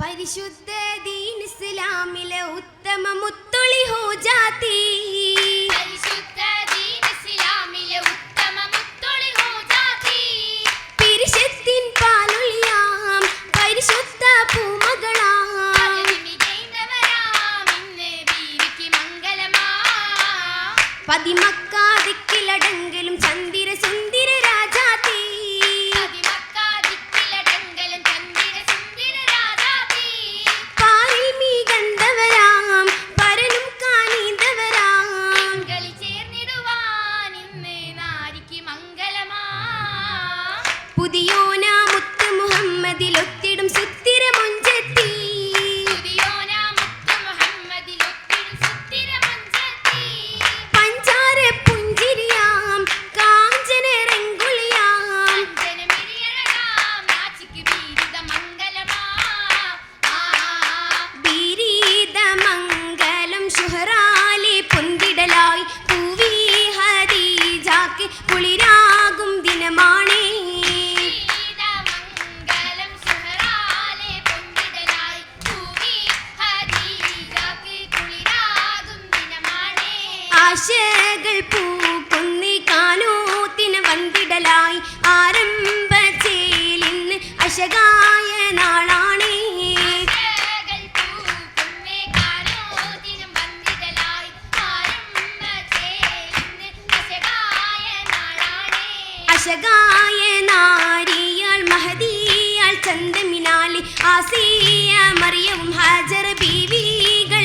പരിശുദ്ധ ദീൻ ഇസ്ലാമിലെ ഉത്തമ മുത്തുളി ഹോ അശകായ നാരിയാൾ മഹദിയാൾ ചന്തമിനാലി ആസിയ മറിയവും ഹാജർ ബീവികൾ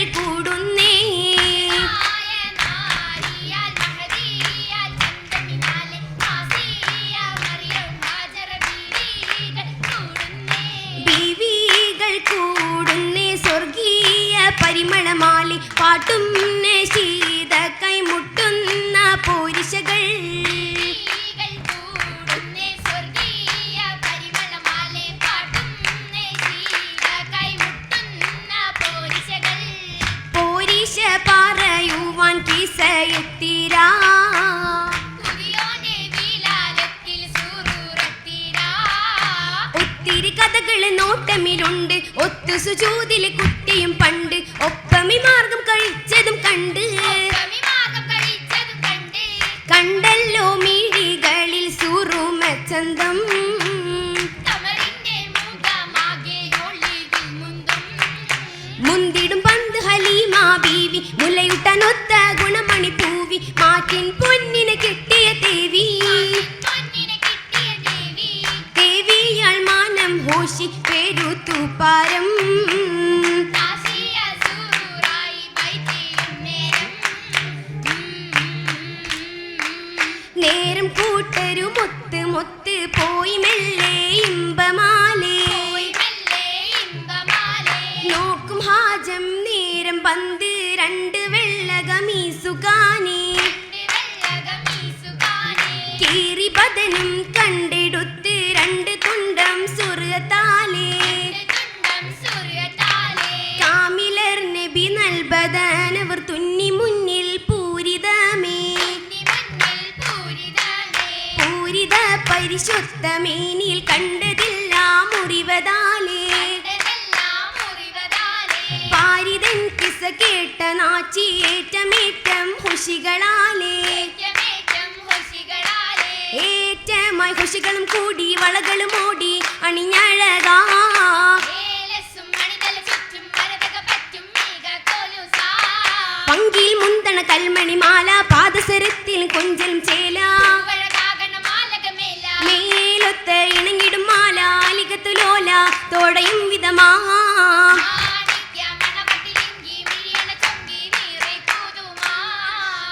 നോട്ടമിലുണ്ട് സുജൂതിലെ കുട്ടിയും പണ്ട് ഒപ്പമി മാർഗം കഴിച്ചതും കണ്ട്. കണ്ടല്ലോ മിഴികളിൽ ഒളിവിൽ മുന്തും. മുന്തിടും പന്ത് ഹലീമ ബീവി മുലയുട്ടനൊത്ത ഗുണമണി പൂവി മാറ്റിൻ പൊന്നിന് കിട്ടിയ ദേവി. ദേവിയാൾ മാനം ഹോഷി ബൈത്തിയും നേരം. കൂട്ടരു മൊത്ത് മൊത്ത് പോയി മെല്ലെ ഇമ്പമാലേ. നോക്കും ഹാജം നേരം പന്ത് രണ്ട് വെള്ളകമീസുകാനേ. കീറി പതനും കണ്ടെടുത്ത് പൂരിത പരിശുദ്ധ മേനിൽ കണ്ടതില്ല മുറിവതാലേ. പാരിതൻ കിസ കേട്ട നാച്ചിയേറ്റമേറ്റം ഹുഷികളാലേ. ഏറ്റമായി ഹുഷികളും കൂടി വളകളും ഓടി അണിഞ്ഞഴകാ. പങ്കിൽ മുന്തണ കൽമണി മാല പാദസരത്തിൽ കൊഞ്ചലും ചേല. മേലൊത്ത ഇണങ്ങിടും അലികത്തുലോല തോടയും വിധമാ.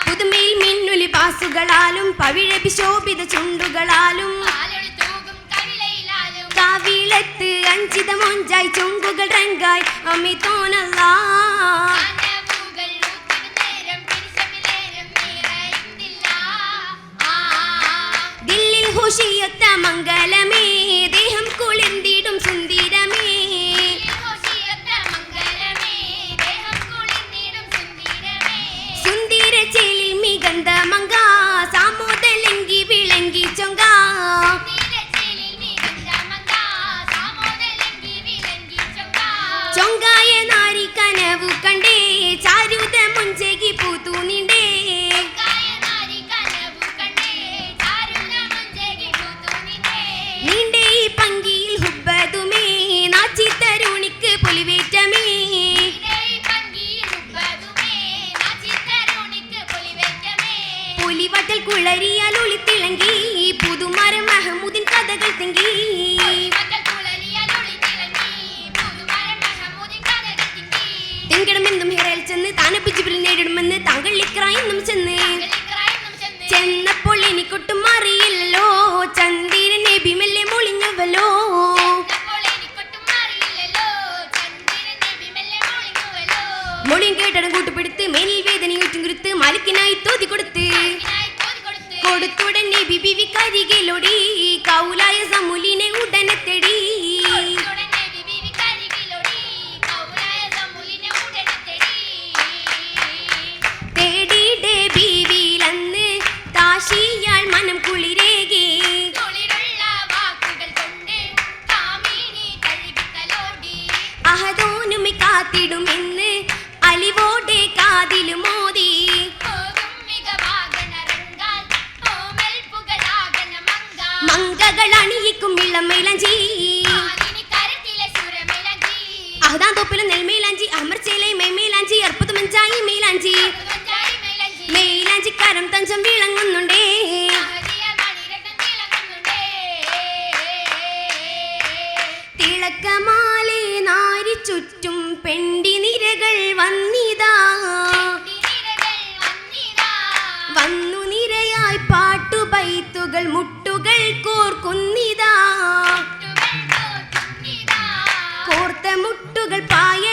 പുതുമയിൽ മിന്നുലി പാസുകളാലും പവിഴ ശോഭിത ചുണ്ടുകളാലും. കാവിളത്ത് അഞ്ചിത മൊഞ്ചായി ചുങ്കുകൾ രംഗായി അമിതോനല്ല. ദില്ലിൽ ഹുഷിയൊത്ത വറ്റൽ കുളരിയാൽ ഒളിത്തിളങ്കി പുതുമര മഹമൂദിൻ കഥകൾ തിങ്കി. തിങ്കിടുമെന്നും ഹിറയിൽ ചെന്ന് താനപ്പിച്ചു നേരിടുമെന്ന് താങ്കൾ ഇക്രായും ഹബീബി വിക്കരികിലൊടി കൗലായ സമുലിൻ അണിയിക്കും ഇളമിളഞ്ചി അഹദാം തോപ്പിലും നെൽമയിലാഞ്ചി അമർച്ചയിലെ മെയ്മയിലാഞ്ചി അർപ്പത് മഞ്ചായി മെയിലാഞ്ചി മെയിലാഞ്ചി കരം തഞ്ചം വിളങ്ങുന്നുണ്ടേ. തിളക്കമാലെ നാരി ചുറ്റും പെണ്ടി നിരകൾ വന്നിതാ. വന്നു നിരയായി പാട്ടുപൈത്തുകൾ മുട്ടുകൾ കോർക്കുന്നു. முட்டுகள் பாய